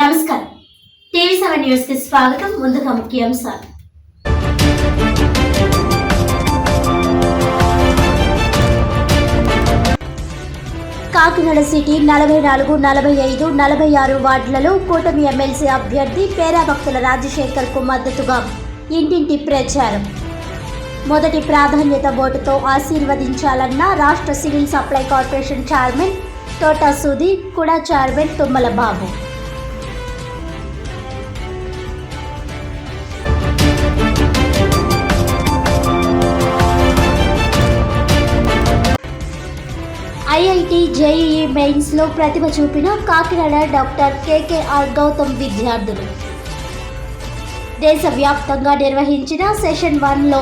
నమస్కారం. TV seven న్యూస్కి స్వాగతం. ముందుగా ముఖ్యాంశాలు. కాకినాడ సిటీ నలభై నాలుగు నలభై ఐదు నలభై ఆరు వార్డులలో కూటమి ఎమ్మెల్సీ అభ్యర్థి పేరాభక్తుల రాజశేఖర్కు మద్దతుగా ఇంటింటి ప్రచారం. మొదటి ప్రాధాన్యత ఓటుతో ఆశీర్వదించాలన్న రాష్ట్ర civil supply corporation chairman Thota Sudheer కూడా chairman Tummala Babu IIT JEE మెయిన్స్లో ప్రతిభ చూపిన కాకినాడ డాక్టర్ కేకేఆర్ గౌతమ్ విద్యార్థులు. దేశవ్యాప్తంగా నిర్వహించిన సెషన్ వన్లో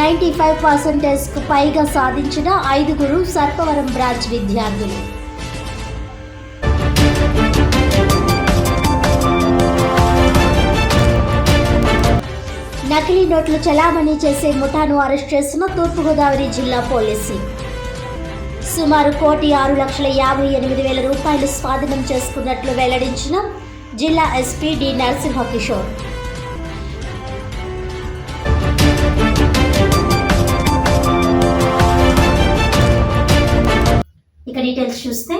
నైంటీ ఫైవ్ పర్సెంటేజ్కు పైగా సాధించిన ఐదుగురు సర్పవరం బ్రాంచ్ విద్యార్థులు. నకిలీ నోట్లు చలామణి చేసే ముఠాను అరెస్ట్ చేసిన తూర్పుగోదావరి జిల్లా పోలీసు. సుమారు కోటి ఆరు లక్షల యాభై ఎనిమిది వేల రూపాయలు స్వాధీనం చేసుకున్నట్లు వెల్లడించిన జిల్లా ఎస్పీ డి నరసింహ కిషోర్ ఇక డీటెయిల్స్ చూస్తే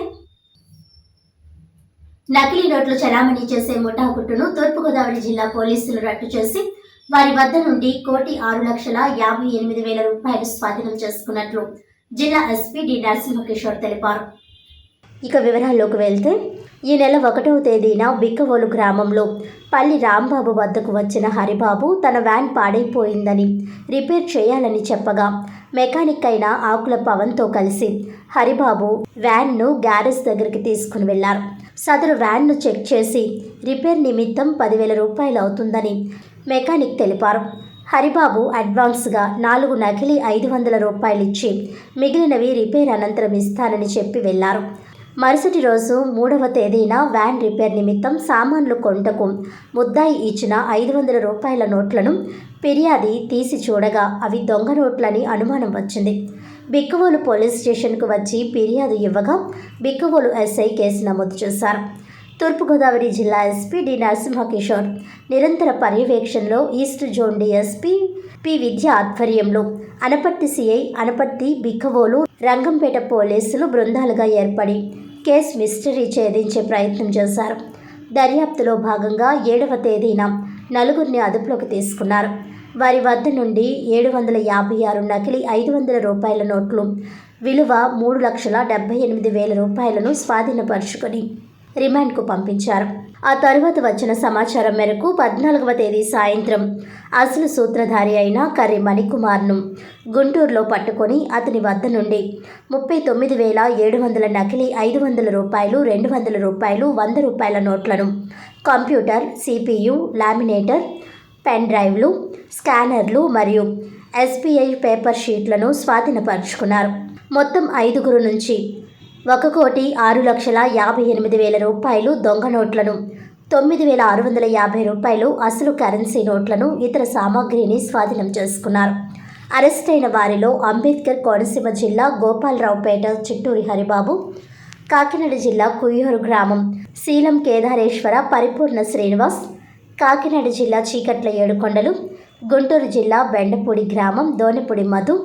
నకిలీ నోట్లు చలామణి చేసే ముఠా గుట్టును తూర్పుగోదావరి జిల్లా పోలీసులు రట్టు చేసి వారి వద్ద నుండి కోటి ఆరు లక్షల యాభై ఎనిమిది వేల రూపాయలు స్వాధీనం చేసుకున్నట్లు జిల్లా ఎస్పీ డి నరసింహకిషోర్ తెలిపారు. ఇక వివరాల్లోకి వెళ్తే ఈ నెల ఒకటవ తేదీన బిక్కవోలు గ్రామంలో పల్లి రాంబాబు వద్దకు వచ్చిన హరిబాబు తన వ్యాన్ పాడైపోయిందని రిపేర్ చేయాలని చెప్పగా మెకానిక్ అయిన ఆకుల పవన్తో కలిసి హరిబాబు వ్యాన్ను గ్యారేజ్ దగ్గరికి తీసుకుని వెళ్ళారు. సదరు వ్యాన్ను చెక్ చేసి రిపేర్ నిమిత్తం పదివేల రూపాయలు అవుతుందని మెకానిక్ తెలిపారు. హరిబాబు అడ్వాన్స్గా నాలుగు నకిలీ ఐదు వందల రూపాయలు ఇచ్చి మిగిలినవి రిపేర్ అనంతరం ఇస్తానని చెప్పి వెళ్ళారు. మరుసటి రోజు మూడవ తేదీన వ్యాన్ రిపేర్ నిమిత్తం సామాన్లు కొంటకు ముద్దాయి ఇచ్చిన ఐదు వందల రూపాయల నోట్లను ఫిర్యాది తీసి చూడగా అవి దొంగ నోట్లని అనుమానం వచ్చింది. బిక్కువోలు పోలీస్ స్టేషన్కు వచ్చి ఫిర్యాదు ఇవ్వగా బిక్కువోలు ఎస్ఐ కేసు నమోదు చేశారు. తూర్పుగోదావరి జిల్లా ఎస్పీ డి నరసింహకిషోర్. నిరంతర పర్యవేక్షణలో east zone DSP P Vidya ఆధ్వర్యంలో అనపర్తి సిఐ అనపర్తి బిక్కవోలు రంగంపేట పోలీసులు బృందాలుగా ఏర్పడి కేసు మిస్టరీ ఛేదించే ప్రయత్నం చేశారు. దర్యాప్తులో భాగంగా ఏడవ తేదీన నలుగురిని అదుపులోకి తీసుకున్నారు. వారి వద్ద నుండి ఏడు వందల యాభై ఆరు నకిలీ ఐదు వందల రూపాయల నోట్లు విలువ మూడు లక్షల డెబ్బై ఎనిమిది వేల రూపాయలను స్వాధీనపరుచుకొని రిమాండ్కు పంపించారు. ఆ తరువాత వచ్చిన సమాచారం మేరకు పద్నాలుగవ తేదీ సాయంత్రం అసలు సూత్రధారి అయిన కర్రి మణికుమార్ను గుంటూరులో పట్టుకొని అతని వద్ద నుండి ముప్పై తొమ్మిది వేల ఏడు వందల నకిలీ ఐదు వందల రూపాయలు రెండు వందల రూపాయలు వంద రూపాయల నోట్లను కంప్యూటర్ సిపియు లామినేటర్ పెన్ డ్రైవ్లు స్కానర్లు మరియు ఎస్బీఐ పేపర్ షీట్లను స్వాధీనపరుచుకున్నారు. మొత్తం ఐదుగురు నుంచి ఒక కోటి ఆరు లక్షల యాభై ఎనిమిది వేల రూపాయలు దొంగ నోట్లను తొమ్మిది వేల ఆరు వందల యాభై రూపాయలు అసలు కరెన్సీ నోట్లను ఇతర సామాగ్రిని స్వాధీనం చేసుకున్నారు. అరెస్ట్ అయిన వారిలో అంబేద్కర్ కోనసీమ జిల్లా గోపాలరావుపేట చిట్టూరి హరిబాబు కాకినాడ జిల్లా కుయ్యూరు గ్రామం శీలం కేదారేశ్వర పరిపూర్ణ శ్రీనివాస్ కాకినాడ జిల్లా చీకట్ల ఏడుకొండలు గుంటూరు జిల్లా బెండపూడి గ్రామం దోనిపూడి మధు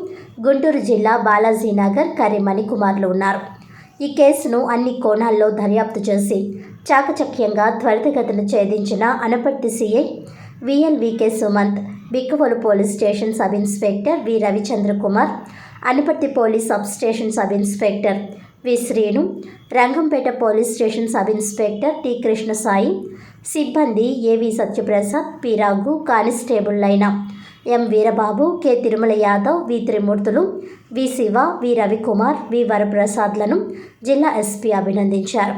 గుంటూరు జిల్లా బాలాజీనగర్ కరీమణి కుమార్లు ఉన్నారు. ఈ కేసును అన్ని కోణాల్లో దర్యాప్తు చేసి చాకచక్యంగా త్వరితగతిన ఛేదించిన Anaparthi CI VLVK Sumanth Bikkavolu police station sub inspector V Ravichandra Kumar Anaparthi police sub station sub inspector V Srinu Rangampeta police station sub inspector T Krishnasai సిబ్బంది ఏవి సత్యప్రసాద్ పి కానిస్టేబుల్ అయిన M Veerababu K Tirumala Yadav V Trimurthulu V Siva V Ravikumar V వరప్రసాద్లను జిల్లా SP అభినందించారు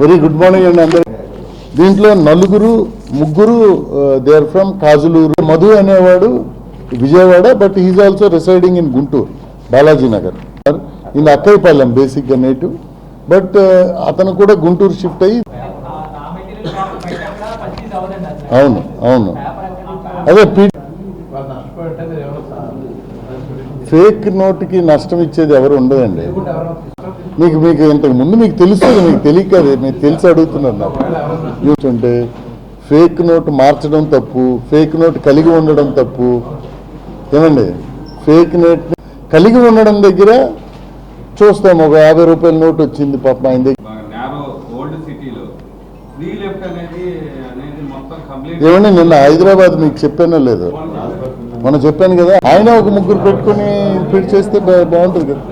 Very good morning అండి అందరు. దీంట్లో నలుగురు ముగ్గురు there from Kajuluru. Madhu అనేవాడు Vijayawada but is also residing in Guntur Balaji Nagar. In Akkaipalem బేసిక్గా నేటివ్ బట్ అతను కూడా గుంటూరు షిఫ్ట్ అయ్యి అవును అవును. అదే ఫేక్ నోట్కి నష్టం ఇచ్చేది ఎవరు ఉండదండి. మీకు మీకు ఇంతకు ముందు మీకు తెలుసు మీకు తెలియక మీకు తెలిసి అడుగుతున్నారు నాకు. చూస్తుంటే ఫేక్ నోట్ మార్చడం తప్పు ఫేక్ నోట్ కలిగి ఉండడం తప్పు. ఏమండి? ఫేక్ నోట్ కలిగి ఉండడం దగ్గర చూస్తాం ఒక యాభై రూపాయల నోట్ వచ్చింది పాప ఆయన దగ్గర. బాగా నేరో ఓల్డ్ సిటీలో ఫ్రీ లెఫ్ట్ అనేది అనేది మొత్తం కంప్లీట్ ఏమండి నిన్న హైదరాబాద్ మీకు చెప్పానో లేదు? మనం చెప్పాను కదా. ఆయన ఒక ముగ్గురు పెట్టుకుని ఫిట్ చేస్తే బా- బాగుంటుంది కదా.